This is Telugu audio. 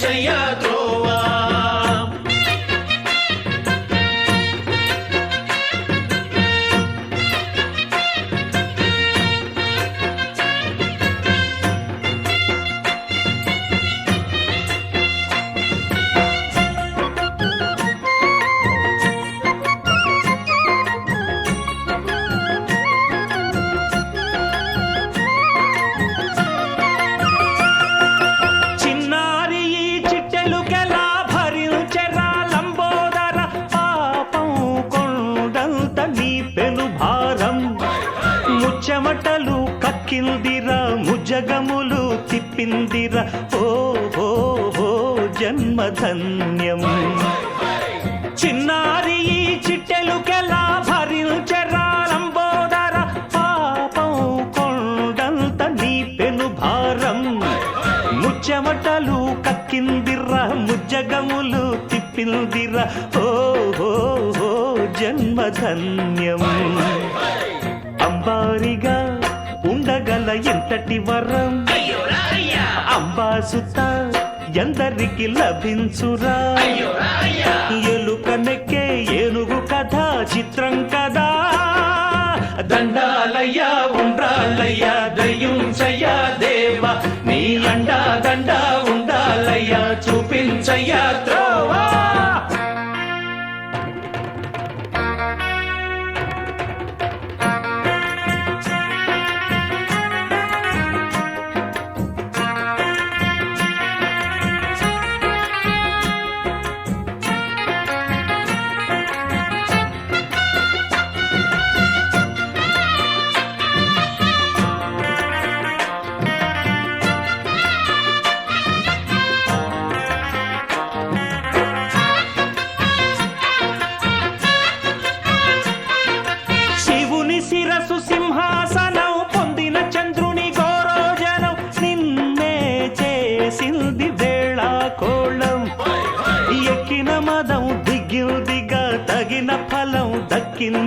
చూపించయ్యా తిప్పిందిరా ఓ ఓ ఓ జన్మధన్యం చిన్నారి ఈ చిట్టెలుకెలా భరించెరా లంబోదర పాపం కొండంత నీ పెను భారం. ముచ్చమటలు కక్కిందిర్ర ముజ్జగములు తిప్పిందిరా ఓ ఓ ఓ జన్మధన్యం అంబారిగా ఉండగల ఎంతటి వరం. అంబాసుత ఎందరికి లభించురా. ఎలుక నెక్కే ఏనుగు కథ చిత్రం కదా. దండాలయ్యా ఉండ్రాలయ్యా దయ్యుంచయ్యా దేవ. నీ అండా దండా ఎక్కిన